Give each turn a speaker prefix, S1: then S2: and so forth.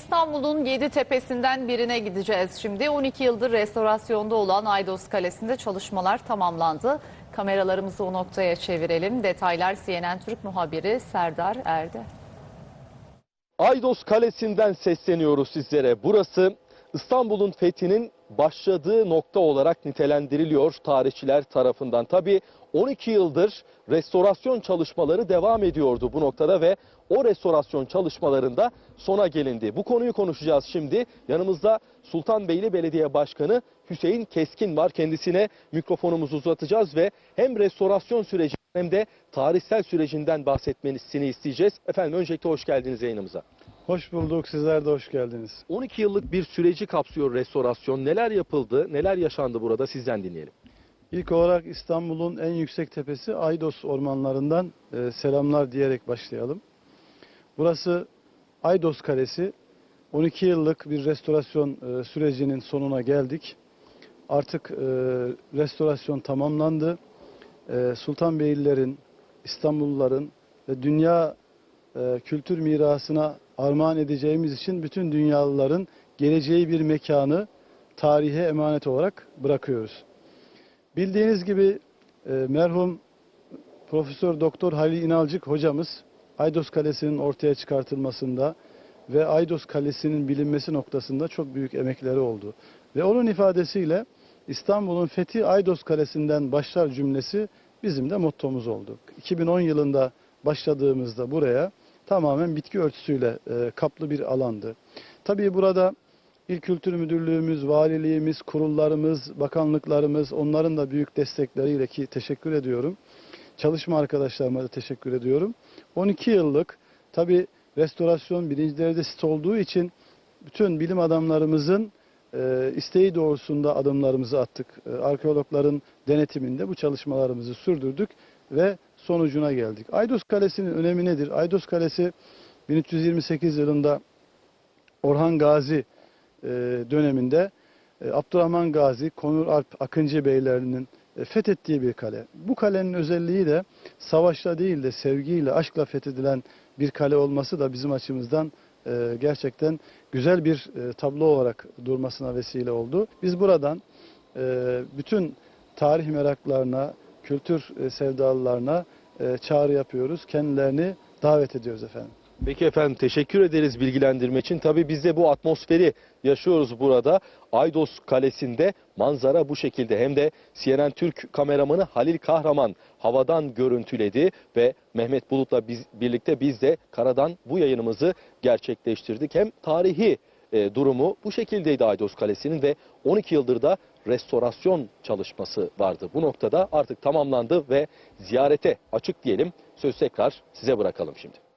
S1: İstanbul'un yedi tepesinden birine gideceğiz şimdi. 12 yıldır restorasyonda olan Aydos Kalesi'nde çalışmalar tamamlandı. Kameralarımızı o noktaya çevirelim. Detaylar CNN Türk muhabiri Serdar Erde.
S2: Aydos Kalesi'nden sesleniyoruz sizlere. Burası İstanbul'un fethinin başladığı nokta olarak nitelendiriliyor tarihçiler tarafından. Tabii 12 yıldır restorasyon çalışmaları devam ediyordu bu noktada ve o restorasyon çalışmalarında sona gelindi. Bu konuyu konuşacağız şimdi. Yanımızda Sultanbeyli Belediye Başkanı Hüseyin Keskin var. Kendisine mikrofonumuzu uzatacağız ve hem restorasyon süreci hem de tarihsel sürecinden bahsetmesini isteyeceğiz. Efendim öncelikle hoş geldiniz yayınımıza.
S3: Hoş bulduk. Sizler de hoş geldiniz.
S2: 12 yıllık bir süreci kapsıyor restorasyon. Neler yapıldı, neler yaşandı burada sizden dinleyelim.
S3: İlk olarak İstanbul'un en yüksek tepesi Aydos ormanlarından e, selamlar diyerek başlayalım. Burası Aydos Kalesi. 12 yıllık bir restorasyon e, sürecinin sonuna geldik. Artık e, restorasyon tamamlandı. E, Sultanbeylilerin, İstanbulluların ve dünya e, kültür mirasına armağan edeceğimiz için bütün dünyalıların geleceği bir mekanı tarihe emanet olarak bırakıyoruz. Bildiğiniz gibi e, merhum Profesör Doktor Halil İnalcık hocamız Aydos Kalesi'nin ortaya çıkartılmasında ve Aydos Kalesi'nin bilinmesi noktasında çok büyük emekleri oldu. Ve onun ifadesiyle İstanbul'un fethi Aydos Kalesi'nden başlar cümlesi bizim de mottomuz oldu. 2010 yılında başladığımızda buraya tamamen bitki örtüsüyle e, kaplı bir alandı. Tabii burada İl Kültür Müdürlüğümüz, valiliğimiz, kurullarımız, bakanlıklarımız onların da büyük destekleriyle ki teşekkür ediyorum. Çalışma arkadaşlarıma da teşekkür ediyorum. 12 yıllık tabii restorasyon birinci derecede sit olduğu için bütün bilim adamlarımızın e, isteği doğrusunda adımlarımızı attık. E, arkeologların denetiminde bu çalışmalarımızı sürdürdük ve sonucuna geldik. Aydos Kalesi'nin önemi nedir? Aydos Kalesi 1328 yılında Orhan Gazi e, döneminde e, Abdurrahman Gazi, Konur Alp Akıncı beylerinin e, fethettiği bir kale. Bu kalenin özelliği de savaşla değil de sevgiyle, aşkla fethedilen bir kale olması da bizim açımızdan gerçekten güzel bir tablo olarak durmasına vesile oldu. Biz buradan bütün tarih meraklarına, kültür e, sevdalılarına e, çağrı yapıyoruz. Kendilerini davet ediyoruz efendim.
S2: Peki efendim teşekkür ederiz bilgilendirme için. Tabii biz de bu atmosferi yaşıyoruz burada. Aydos Kalesi'nde manzara bu şekilde. Hem de CNN Türk kameramanı Halil Kahraman havadan görüntüledi ve Mehmet Bulut'la biz, birlikte biz de karadan bu yayınımızı gerçekleştirdik. Hem tarihi e, durumu bu şekildeydi Aydos Kalesi'nin ve 12 yıldır da restorasyon çalışması vardı. Bu noktada artık tamamlandı ve ziyarete açık diyelim. Söz tekrar size bırakalım şimdi.